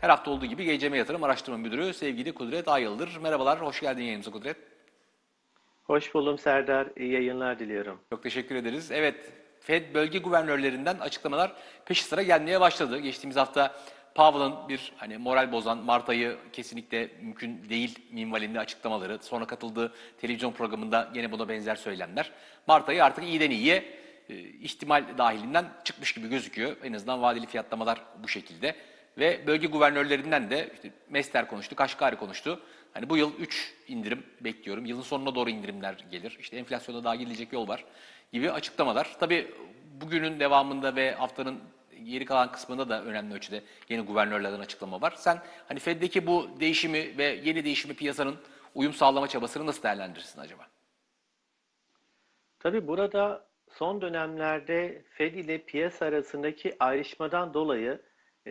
Her hafta olduğu gibi GCM Yatırım Araştırma Müdürü sevgili Kudret Ayıldır. Merhabalar, hoş geldin yayınımıza Kudret. Hoş buldum Serdar. İyi yayınlar diliyorum. Çok teşekkür ederiz. Evet, Fed bölge guvernörlerinden açıklamalar peşi sıra gelmeye başladı. Geçtiğimiz hafta Powell'ın bir hani moral bozan Mart ayı kesinlikle mümkün değil minvalinde açıklamaları, sonra katıldığı televizyon programında yine buna benzer söylemler. Mart ayı artık iyiden iyiye e, ihtimal dahilinden çıkmış gibi gözüküyor. En azından vadeli fiyatlamalar bu şekilde. Ve bölge guvernörlerinden de işte Mester konuştu, Kaşgari konuştu. Hani bu yıl 3 indirim bekliyorum. Yılın sonuna doğru indirimler gelir. İşte enflasyona daha gidilecek yol var gibi açıklamalar. Tabii bugünün devamında ve haftanın geri kalan kısmında da önemli ölçüde yeni guvernörlerden açıklama var. Sen hani Fed'deki bu değişimi ve yeni değişimi piyasanın uyum sağlama çabasını nasıl değerlendirirsin acaba? Tabii burada son dönemlerde Fed ile piyasa arasındaki ayrışmadan dolayı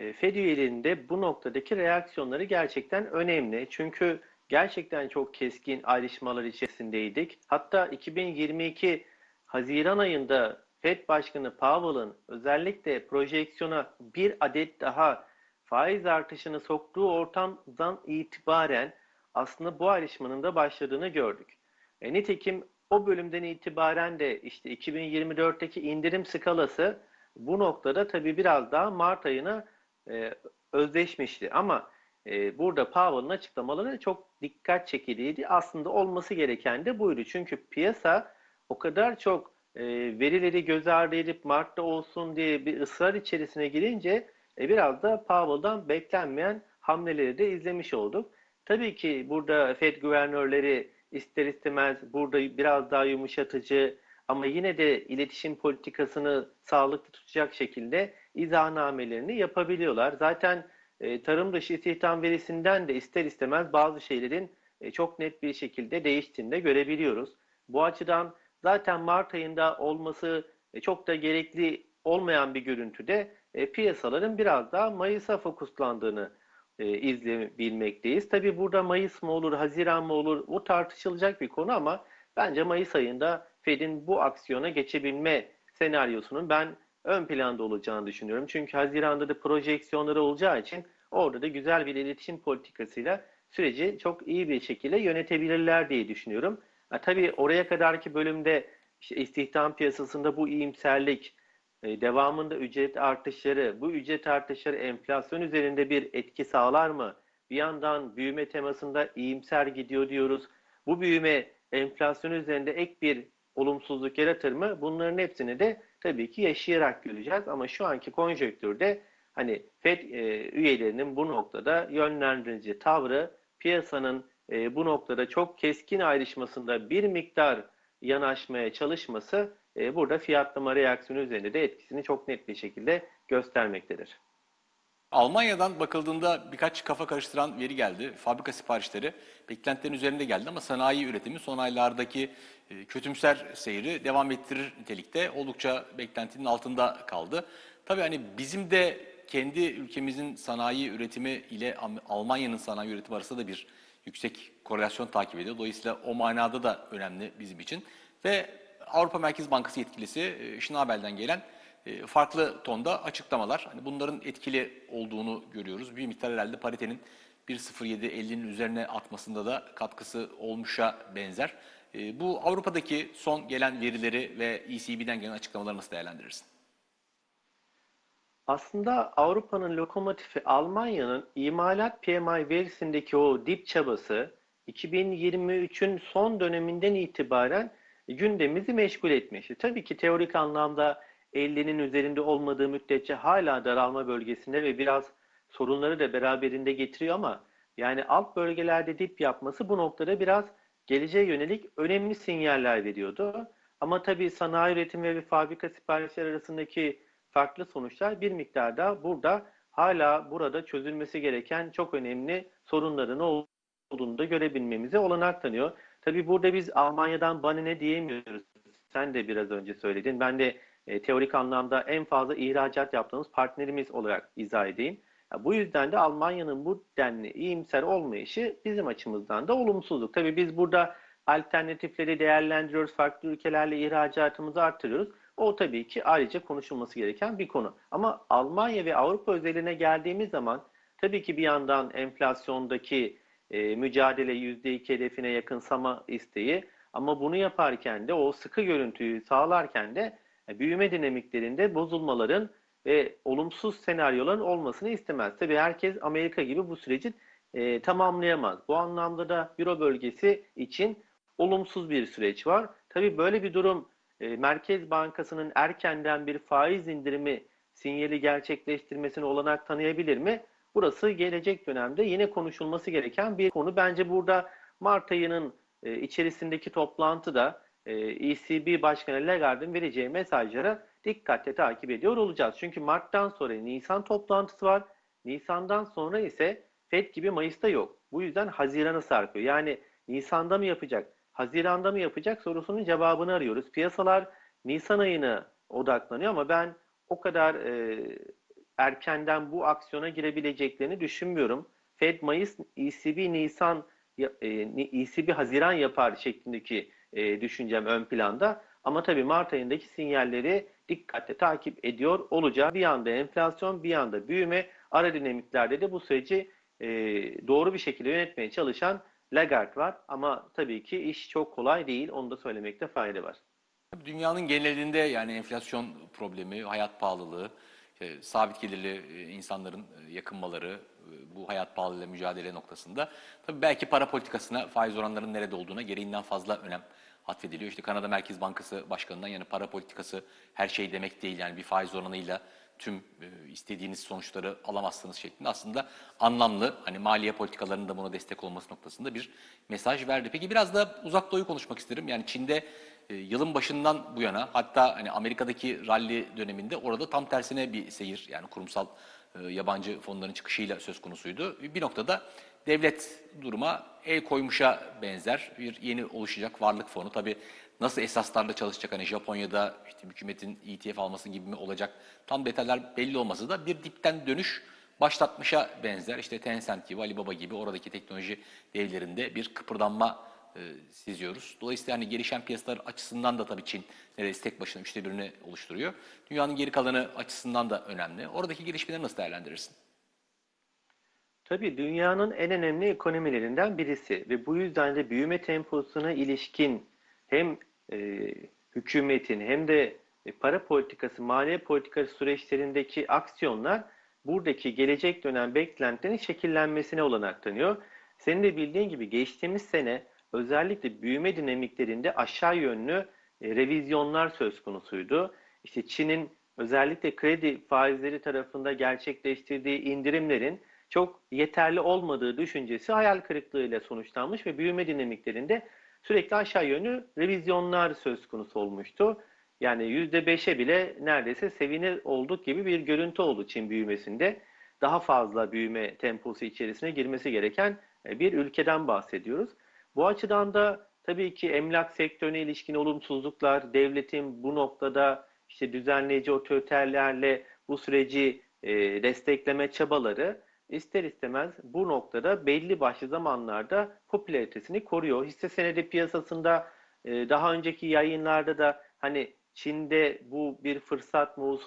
Fed üyelerinde bu noktadaki reaksiyonları gerçekten önemli. Çünkü gerçekten çok keskin ayrışmalar içerisindeydik. Hatta 2022 Haziran ayında Fed Başkanı Powell'ın özellikle projeksiyona bir adet daha faiz artışını soktuğu ortamdan itibaren aslında bu ayrışmanın da başladığını gördük. E, nitekim o bölümden itibaren de işte 2024'teki indirim skalası bu noktada tabii biraz daha Mart ayına e, özdeşmişti. Ama e, burada Powell'ın açıklamaları çok dikkat çekiciydi. Aslında olması gereken de buydu. Çünkü piyasa o kadar çok e, verileri göz ardı edip Mart'ta olsun diye bir ısrar içerisine girince e, biraz da Powell'dan beklenmeyen hamleleri de izlemiş olduk. Tabii ki burada Fed guvernörleri ister istemez burada biraz daha yumuşatıcı ama yine de iletişim politikasını sağlıklı tutacak şekilde izahnamelerini yapabiliyorlar. Zaten e, tarım dışı istihdam verisinden de ister istemez bazı şeylerin e, çok net bir şekilde değiştiğini de görebiliyoruz. Bu açıdan zaten Mart ayında olması e, çok da gerekli olmayan bir görüntüde e, piyasaların biraz daha Mayıs'a fokuslandığını e, izleyebilmekteyiz. Tabii burada Mayıs mı olur, Haziran mı olur o tartışılacak bir konu ama bence Mayıs ayında Fed'in bu aksiyona geçebilme senaryosunun ben ön planda olacağını düşünüyorum. Çünkü Haziran'da da projeksiyonları olacağı için orada da güzel bir iletişim politikasıyla süreci çok iyi bir şekilde yönetebilirler diye düşünüyorum. Ha, tabii oraya kadarki bölümde işte istihdam piyasasında bu iyimserlik, e, devamında ücret artışları, bu ücret artışları enflasyon üzerinde bir etki sağlar mı? Bir yandan büyüme temasında iyimser gidiyor diyoruz. Bu büyüme enflasyon üzerinde ek bir olumsuzluk yaratır mı? Bunların hepsini de tabii ki yaşayarak göreceğiz. Ama şu anki konjonktürde hani FED e, üyelerinin bu noktada yönlendirici tavrı piyasanın e, bu noktada çok keskin ayrışmasında bir miktar yanaşmaya çalışması e, burada fiyatlama reaksiyonu üzerinde de etkisini çok net bir şekilde göstermektedir. Almanya'dan bakıldığında birkaç kafa karıştıran veri geldi. Fabrika siparişleri beklentilerin üzerinde geldi ama sanayi üretimi son aylardaki e, kötümser seyri devam ettirir nitelikte. Oldukça beklentinin altında kaldı. Tabii hani bizim de kendi ülkemizin sanayi üretimi ile Almanya'nın sanayi üretimi arasında da bir yüksek korelasyon takip ediyor. Dolayısıyla o manada da önemli bizim için. Ve Avrupa Merkez Bankası yetkilisi e, Schnabel'den gelen farklı tonda açıklamalar. Hani bunların etkili olduğunu görüyoruz. Bir miktar herhalde paritenin 1.07.50'nin üzerine atmasında da katkısı olmuşa benzer. E, bu Avrupa'daki son gelen verileri ve ECB'den gelen açıklamaları nasıl değerlendirirsin? Aslında Avrupa'nın lokomotifi Almanya'nın imalat PMI verisindeki o dip çabası 2023'ün son döneminden itibaren gündemimizi meşgul etmişti. Tabii ki teorik anlamda 50'nin üzerinde olmadığı müddetçe hala daralma bölgesinde ve biraz sorunları da beraberinde getiriyor ama yani alt bölgelerde dip yapması bu noktada biraz geleceğe yönelik önemli sinyaller veriyordu. Ama tabii sanayi üretimi ve fabrika siparişleri arasındaki farklı sonuçlar bir miktarda burada hala burada çözülmesi gereken çok önemli sorunların olduğunu da görebilmemize olanak tanıyor. Tabii burada biz Almanya'dan bana ne diyemiyoruz. Sen de biraz önce söyledin. Ben de e, teorik anlamda en fazla ihracat yaptığımız partnerimiz olarak izah edeyim. Ya, bu yüzden de Almanya'nın bu denli iyimser olmayışı bizim açımızdan da olumsuzluk. Tabii biz burada alternatifleri değerlendiriyoruz. Farklı ülkelerle ihracatımızı arttırıyoruz. O tabii ki ayrıca konuşulması gereken bir konu. Ama Almanya ve Avrupa özeline geldiğimiz zaman tabii ki bir yandan enflasyondaki e, mücadele %2 hedefine yakınsama isteği ama bunu yaparken de o sıkı görüntüyü sağlarken de büyüme dinamiklerinde bozulmaların ve olumsuz senaryoların olmasını istemez. Tabii herkes Amerika gibi bu süreci e, tamamlayamaz. Bu anlamda da Euro bölgesi için olumsuz bir süreç var. Tabii böyle bir durum e, Merkez Bankası'nın erkenden bir faiz indirimi sinyali gerçekleştirmesine olanak tanıyabilir mi? Burası gelecek dönemde yine konuşulması gereken bir konu. Bence burada Mart ayının e, içerisindeki toplantıda e, ECB Başkanı Lagarde'ın vereceği mesajlara dikkatle takip ediyor olacağız. Çünkü Mart'tan sonra Nisan toplantısı var. Nisan'dan sonra ise FED gibi Mayıs'ta yok. Bu yüzden Haziran'ı sarkıyor. Yani Nisan'da mı yapacak, Haziran'da mı yapacak sorusunun cevabını arıyoruz. Piyasalar Nisan ayına odaklanıyor ama ben o kadar e, erkenden bu aksiyona girebileceklerini düşünmüyorum. Fed Mayıs, ECB Nisan, e, ECB Haziran yapar şeklindeki e, düşüncem ön planda. Ama tabii Mart ayındaki sinyalleri dikkatle takip ediyor olacağız. Bir yanda enflasyon, bir yanda büyüme, ara dinamiklerde de bu süreci e, doğru bir şekilde yönetmeye çalışan Lagarde var. Ama tabii ki iş çok kolay değil. Onu da söylemekte fayda var. Dünyanın genelinde yani enflasyon problemi, hayat pahalılığı, işte sabit gelirli e, insanların e, yakınmaları, e, bu hayat pahalılığıyla mücadele noktasında tabii belki para politikasına, faiz oranlarının nerede olduğuna gereğinden fazla önem atfediliyor. İşte Kanada Merkez Bankası Başkanı'ndan yani para politikası her şey demek değil yani bir faiz oranıyla tüm e, istediğiniz sonuçları alamazsınız şeklinde aslında anlamlı hani maliye politikalarının da buna destek olması noktasında bir mesaj verdi. Peki biraz da uzak doğuyu konuşmak isterim. Yani Çin'de e, yılın başından bu yana hatta hani Amerika'daki rally döneminde orada tam tersine bir seyir yani kurumsal e, yabancı fonların çıkışıyla söz konusuydu. Bir noktada devlet duruma el koymuşa benzer bir yeni oluşacak varlık fonu. Tabii nasıl esaslarla çalışacak hani Japonya'da işte hükümetin ETF alması gibi mi olacak tam detaylar belli olmasa da bir dipten dönüş başlatmışa benzer. İşte Tencent gibi, Alibaba gibi oradaki teknoloji devlerinde bir kıpırdanma e, seziyoruz. Dolayısıyla hani gelişen piyasalar açısından da tabii Çin neredeyse tek başına üçte birini oluşturuyor. Dünyanın geri kalanı açısından da önemli. Oradaki gelişmeleri nasıl değerlendirirsin? Tabii dünyanın en önemli ekonomilerinden birisi ve bu yüzden de büyüme temposuna ilişkin hem e, hükümetin hem de e, para politikası, maliye politikası süreçlerindeki aksiyonlar buradaki gelecek dönem beklentilerin şekillenmesine olanak tanıyor. Senin de bildiğin gibi geçtiğimiz sene özellikle büyüme dinamiklerinde aşağı yönlü e, revizyonlar söz konusuydu. İşte Çin'in özellikle kredi faizleri tarafında gerçekleştirdiği indirimlerin çok yeterli olmadığı düşüncesi hayal kırıklığıyla sonuçlanmış ve büyüme dinamiklerinde sürekli aşağı yönlü revizyonlar söz konusu olmuştu. Yani %5'e bile neredeyse sevinir olduk gibi bir görüntü oldu Çin büyümesinde. Daha fazla büyüme temposu içerisine girmesi gereken e, bir ülkeden bahsediyoruz. Bu açıdan da tabii ki emlak sektörüne ilişkin olumsuzluklar, devletin bu noktada işte düzenleyici otoriterlerle bu süreci e, destekleme çabaları ister istemez bu noktada belli başlı zamanlarda popülaritesini koruyor. Hisse senedi piyasasında e, daha önceki yayınlarda da hani Çin'de bu bir fırsat mı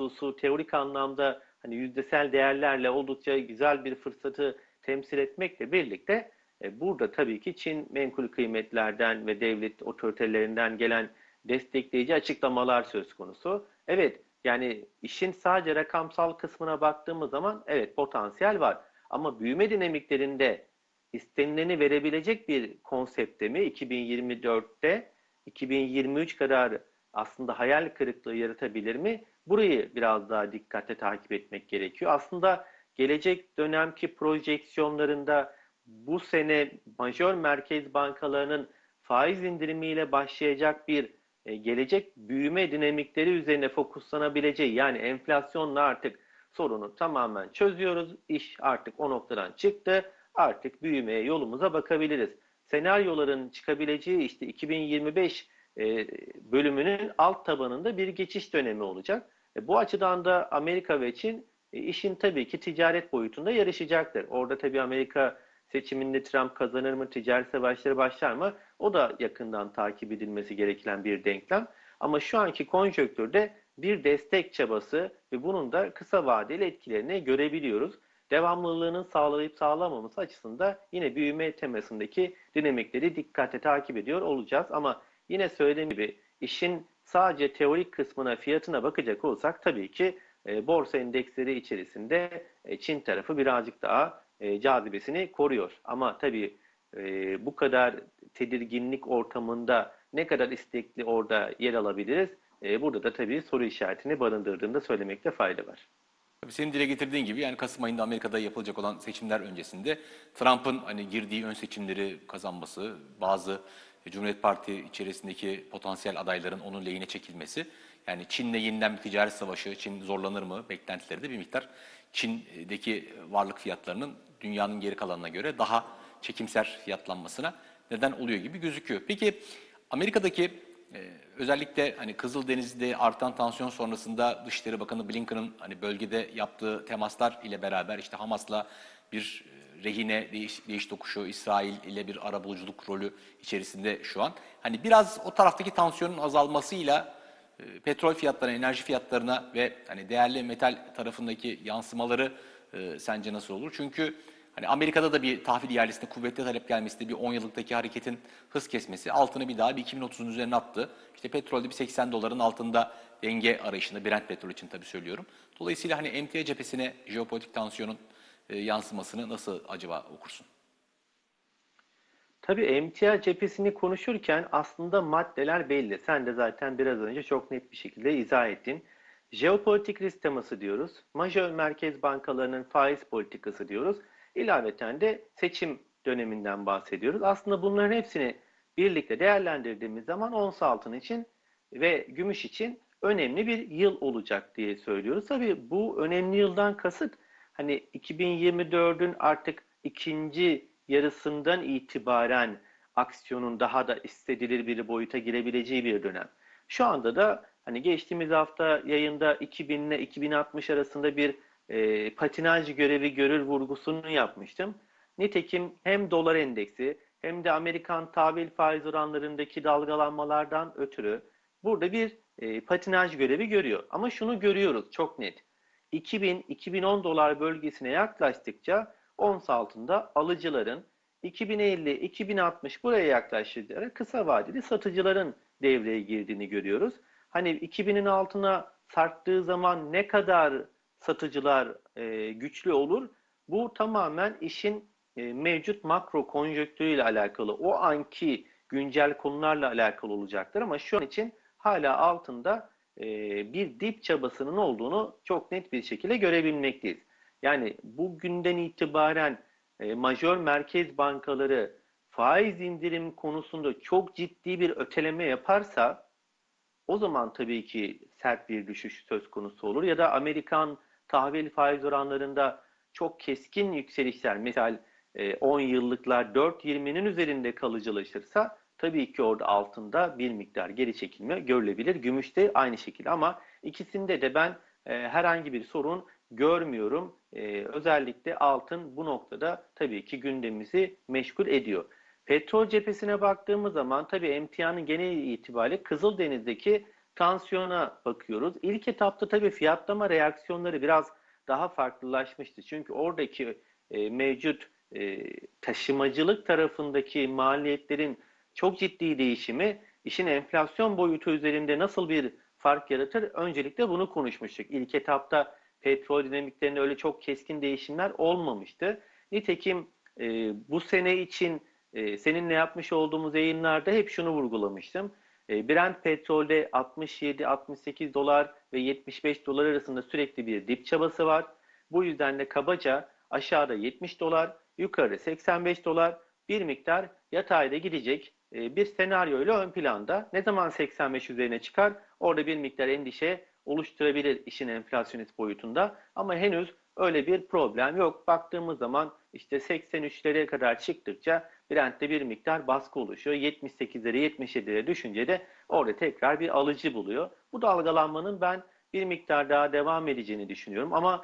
teorik anlamda hani yüzdesel değerlerle oldukça güzel bir fırsatı temsil etmekle birlikte burada tabii ki Çin menkul kıymetlerden ve devlet otoritelerinden gelen destekleyici açıklamalar söz konusu. Evet yani işin sadece rakamsal kısmına baktığımız zaman evet potansiyel var. Ama büyüme dinamiklerinde istenileni verebilecek bir konsepte mi 2024'te 2023 kadar aslında hayal kırıklığı yaratabilir mi? Burayı biraz daha dikkatle takip etmek gerekiyor. Aslında gelecek dönemki projeksiyonlarında bu sene majör merkez bankalarının faiz indirimiyle başlayacak bir e, gelecek büyüme dinamikleri üzerine fokuslanabileceği yani enflasyonla artık sorunu tamamen çözüyoruz. İş artık o noktadan çıktı. Artık büyümeye yolumuza bakabiliriz. Senaryoların çıkabileceği işte 2025 e, bölümünün alt tabanında bir geçiş dönemi olacak. E, bu açıdan da Amerika ve Çin işin tabii ki ticaret boyutunda yarışacaktır. Orada tabii Amerika seçiminde Trump kazanır mı, ticaret savaşları başlar mı? O da yakından takip edilmesi gereken bir denklem. Ama şu anki konjonktürde bir destek çabası ve bunun da kısa vadeli etkilerini görebiliyoruz. devamlılığının sağlayıp sağlamaması açısından yine büyüme temasındaki dinamikleri dikkatle takip ediyor olacağız. Ama yine söylediğim gibi işin sadece teorik kısmına, fiyatına bakacak olsak tabii ki e, borsa endeksleri içerisinde e, Çin tarafı birazcık daha e, cazibesini koruyor. Ama tabii e, bu kadar tedirginlik ortamında ne kadar istekli orada yer alabiliriz? E, burada da tabii soru işaretini barındırdığını da söylemekte fayda var. Tabii senin dile getirdiğin gibi yani Kasım ayında Amerika'da yapılacak olan seçimler öncesinde Trump'ın hani girdiği ön seçimleri kazanması, bazı Cumhuriyet Parti içerisindeki potansiyel adayların onun lehine çekilmesi, yani Çin'le yeniden bir ticaret savaşı, Çin zorlanır mı beklentileri de bir miktar Çin'deki varlık fiyatlarının dünyanın geri kalanına göre daha çekimser fiyatlanmasına neden oluyor gibi gözüküyor. Peki Amerika'daki ee, özellikle hani Kızıldeniz'de artan tansiyon sonrasında Dışişleri Bakanı Blinken'ın hani bölgede yaptığı temaslar ile beraber işte Hamas'la bir e, rehine değiş, değiş tokuşu, İsrail ile bir arabuluculuk rolü içerisinde şu an. Hani biraz o taraftaki tansiyonun azalmasıyla e, petrol fiyatlarına, enerji fiyatlarına ve hani değerli metal tarafındaki yansımaları e, sence nasıl olur? Çünkü Hani Amerika'da da bir tahvil ihalesinde kuvvetli talep gelmesi de bir 10 yıllıktaki hareketin hız kesmesi altını bir daha bir 2030'un üzerine attı. İşte petrolde bir 80 doların altında denge arayışında Brent petrol için tabii söylüyorum. Dolayısıyla hani emtia cephesine jeopolitik tansiyonun e, yansımasını nasıl acaba okursun? Tabii emtia cephesini konuşurken aslında maddeler belli. Sen de zaten biraz önce çok net bir şekilde izah ettin. Jeopolitik risk teması diyoruz. Majör merkez bankalarının faiz politikası diyoruz. İlaveten de seçim döneminden bahsediyoruz. Aslında bunların hepsini birlikte değerlendirdiğimiz zaman ons altın için ve gümüş için önemli bir yıl olacak diye söylüyoruz. Tabii bu önemli yıldan kasıt hani 2024'ün artık ikinci yarısından itibaren aksiyonun daha da istedilir bir boyuta girebileceği bir dönem. Şu anda da hani geçtiğimiz hafta yayında 2000 ile 2060 arasında bir e, patinaj görevi görür vurgusunu yapmıştım. Nitekim hem dolar endeksi hem de Amerikan tahvil faiz oranlarındaki dalgalanmalardan ötürü burada bir e, patinaj görevi görüyor. Ama şunu görüyoruz çok net. 2000-2010 dolar bölgesine yaklaştıkça ons altında alıcıların 2050-2060 buraya yaklaştıkça kısa vadeli satıcıların devreye girdiğini görüyoruz. Hani 2000'in altına sarktığı zaman ne kadar satıcılar e, güçlü olur. Bu tamamen işin e, mevcut makro konjonktürüyle alakalı, o anki güncel konularla alakalı olacaktır. Ama şu an için hala altında e, bir dip çabasının olduğunu çok net bir şekilde görebilmekteyiz. Yani bugünden itibaren e, majör merkez bankaları faiz indirim konusunda çok ciddi bir öteleme yaparsa o zaman tabii ki sert bir düşüş söz konusu olur. Ya da Amerikan tahvil faiz oranlarında çok keskin yükselişler, mesela 10 e, yıllıklar 4.20'nin üzerinde kalıcılaşırsa tabii ki orada altında bir miktar geri çekilme görülebilir. Gümüşte aynı şekilde ama ikisinde de ben e, herhangi bir sorun görmüyorum. E, özellikle altın bu noktada tabii ki gündemimizi meşgul ediyor. Petrol cephesine baktığımız zaman tabii emtianın genel itibariyle Kızıldeniz'deki tansiyona bakıyoruz. İlk etapta tabii fiyatlama reaksiyonları biraz daha farklılaşmıştı. Çünkü oradaki e, mevcut e, taşımacılık tarafındaki maliyetlerin çok ciddi değişimi işin enflasyon boyutu üzerinde nasıl bir fark yaratır? Öncelikle bunu konuşmuştuk. İlk etapta petrol dinamiklerinde öyle çok keskin değişimler olmamıştı. Nitekim e, bu sene için e, seninle yapmış olduğumuz yayınlarda hep şunu vurgulamıştım. E, Brent petrolde 67-68 dolar ve 75 dolar arasında sürekli bir dip çabası var. Bu yüzden de kabaca aşağıda 70 dolar, yukarı 85 dolar bir miktar yatayda gidecek e, bir senaryo ile ön planda. Ne zaman 85 üzerine çıkar? Orada bir miktar endişe oluşturabilir işin enflasyonist boyutunda. Ama henüz öyle bir problem yok. Baktığımız zaman işte 83'lere kadar çıktıkça Brent'te bir miktar baskı oluşuyor. 78'lere 77'lere düşünce de orada tekrar bir alıcı buluyor. Bu dalgalanmanın ben bir miktar daha devam edeceğini düşünüyorum. Ama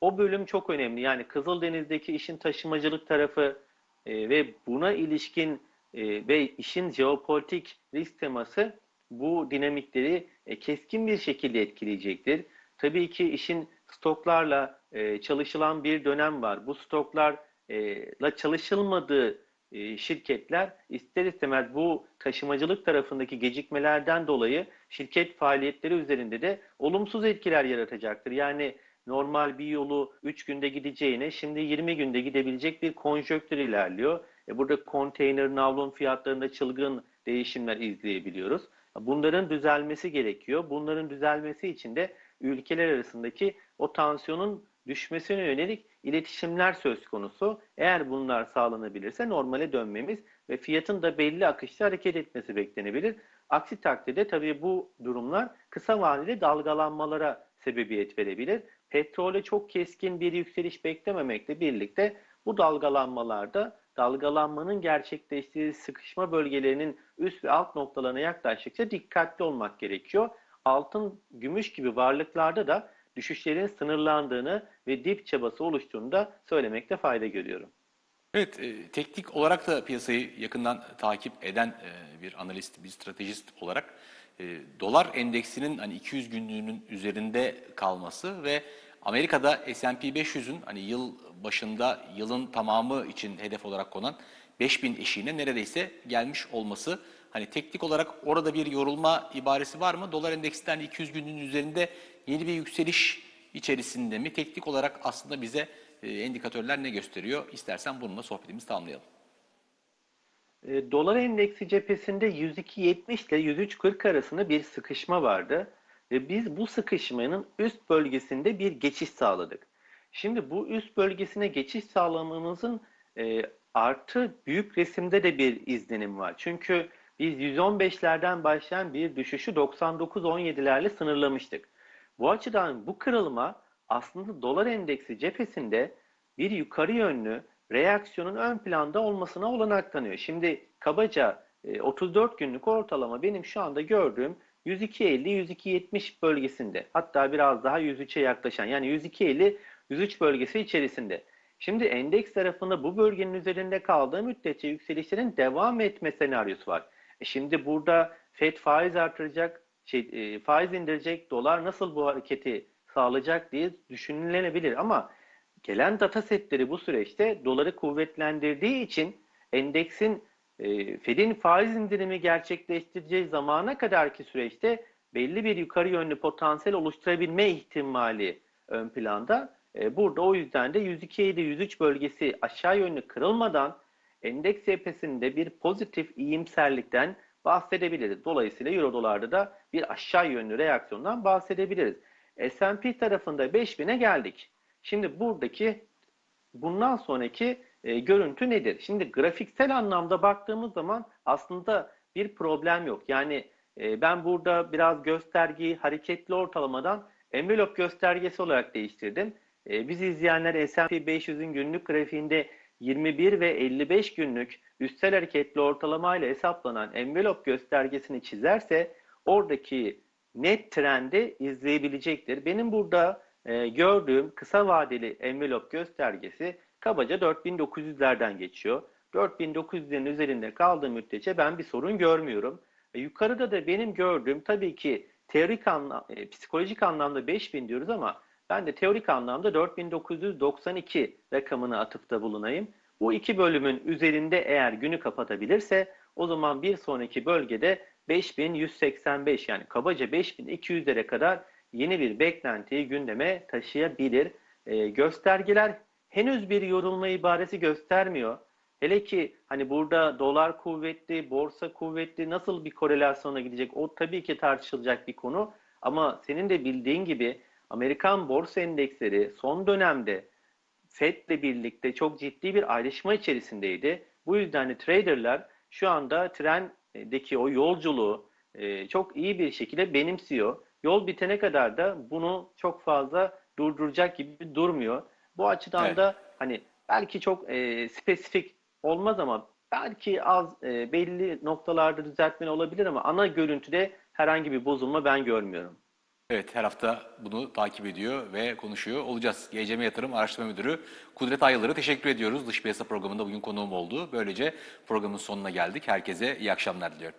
o bölüm çok önemli. Yani Kızıldeniz'deki işin taşımacılık tarafı e, ve buna ilişkin e, ve işin jeopolitik risk teması bu dinamikleri e, keskin bir şekilde etkileyecektir. Tabii ki işin stoklarla e, çalışılan bir dönem var. Bu stoklarla çalışılmadığı e, şirketler ister istemez bu taşımacılık tarafındaki gecikmelerden dolayı şirket faaliyetleri üzerinde de olumsuz etkiler yaratacaktır. Yani normal bir yolu 3 günde gideceğine şimdi 20 günde gidebilecek bir konjöktür ilerliyor. E burada konteyner, navlun fiyatlarında çılgın değişimler izleyebiliyoruz. Bunların düzelmesi gerekiyor. Bunların düzelmesi için de ülkeler arasındaki o tansiyonun düşmesine yönelik iletişimler söz konusu. Eğer bunlar sağlanabilirse normale dönmemiz ve fiyatın da belli akışta hareket etmesi beklenebilir. Aksi takdirde tabii bu durumlar kısa vadeli dalgalanmalara sebebiyet verebilir. Petrole çok keskin bir yükseliş beklememekle birlikte bu dalgalanmalarda dalgalanmanın gerçekleştiği sıkışma bölgelerinin üst ve alt noktalarına yaklaştıkça dikkatli olmak gerekiyor. Altın, gümüş gibi varlıklarda da düşüşlerin sınırlandığını ve dip çabası oluştuğunu da söylemekte fayda görüyorum. Evet, e, teknik olarak da piyasayı yakından takip eden e, bir analist, bir stratejist olarak e, dolar endeksinin hani 200 günlüğünün üzerinde kalması ve Amerika'da S&P 500'ün hani yıl başında yılın tamamı için hedef olarak konan 5000 eşiğine neredeyse gelmiş olması hani teknik olarak orada bir yorulma ibaresi var mı? Dolar endeksinden 200 günlüğün üzerinde yeni bir yükseliş içerisinde mi? Teknik olarak aslında bize e, endikatörler ne gösteriyor? İstersen bununla sohbetimizi tamamlayalım. E, dolar endeksi cephesinde 102.70 ile 103.40 arasında bir sıkışma vardı. Ve biz bu sıkışmanın üst bölgesinde bir geçiş sağladık. Şimdi bu üst bölgesine geçiş sağlamamızın e, artı büyük resimde de bir izlenim var. Çünkü biz 115'lerden başlayan bir düşüşü 99-17'lerle sınırlamıştık. Bu açıdan bu kırılma aslında dolar endeksi cephesinde bir yukarı yönlü reaksiyonun ön planda olmasına olanak tanıyor. Şimdi kabaca e, 34 günlük ortalama benim şu anda gördüğüm 102.50-102.70 bölgesinde. Hatta biraz daha 103'e yaklaşan yani 102.50-103 bölgesi içerisinde. Şimdi endeks tarafında bu bölgenin üzerinde kaldığı müddetçe yükselişlerin devam etme senaryosu var. E şimdi burada FED faiz artıracak, şey, e, faiz indirecek, dolar nasıl bu hareketi sağlayacak diye düşünülebilir ama gelen data setleri bu süreçte doları kuvvetlendirdiği için endeksin e, Fed'in faiz indirimi gerçekleştireceği zamana kadarki süreçte belli bir yukarı yönlü potansiyel oluşturabilme ihtimali ön planda. E, burada o yüzden de 102.7-103 bölgesi aşağı yönlü kırılmadan endeks cephesinde bir pozitif iyimserlikten bahsedebiliriz. Dolayısıyla euro dolarda da bir aşağı yönlü reaksiyondan bahsedebiliriz. S&P tarafında 5000'e geldik. Şimdi buradaki bundan sonraki e, görüntü nedir? Şimdi grafiksel anlamda baktığımız zaman aslında bir problem yok. Yani e, ben burada biraz göstergeyi hareketli ortalamadan envelop göstergesi olarak değiştirdim. E, biz izleyenler S&P 500'ün günlük grafiğinde 21 ve 55 günlük üstel hareketli ortalamayla hesaplanan envelop göstergesini çizerse oradaki net trendi izleyebilecektir. Benim burada e, gördüğüm kısa vadeli envelop göstergesi kabaca 4900'lerden geçiyor. 4900'lerin üzerinde kaldığı müddetçe ben bir sorun görmüyorum. E, yukarıda da benim gördüğüm tabii ki teorik anlam, e, psikolojik anlamda 5000 diyoruz ama ben de teorik anlamda 4992 rakamını atıfta bulunayım. Bu iki bölümün üzerinde eğer günü kapatabilirse o zaman bir sonraki bölgede 5185 yani kabaca 5200'lere kadar yeni bir beklentiyi gündeme taşıyabilir. E, göstergeler henüz bir yorulma ibaresi göstermiyor. Hele ki hani burada dolar kuvvetli, borsa kuvvetli nasıl bir korelasyona gidecek o tabii ki tartışılacak bir konu. Ama senin de bildiğin gibi Amerikan borsa endeksleri son dönemde Fed'le birlikte çok ciddi bir ayrışma içerisindeydi. Bu yüzden de traderlar şu anda trendeki o yolculuğu e, çok iyi bir şekilde benimsiyor. Yol bitene kadar da bunu çok fazla durduracak gibi durmuyor. Bu açıdan Evet. da hani belki çok e, spesifik olmaz ama belki az e, belli noktalarda düzeltme olabilir ama ana görüntüde herhangi bir bozulma ben görmüyorum. Evet, her hafta bunu takip ediyor ve konuşuyor olacağız. GCM Yatırım Araştırma Müdürü Kudret Ayılır'a teşekkür ediyoruz. Dış piyasa programında bugün konuğum oldu. Böylece programın sonuna geldik. Herkese iyi akşamlar diliyorum.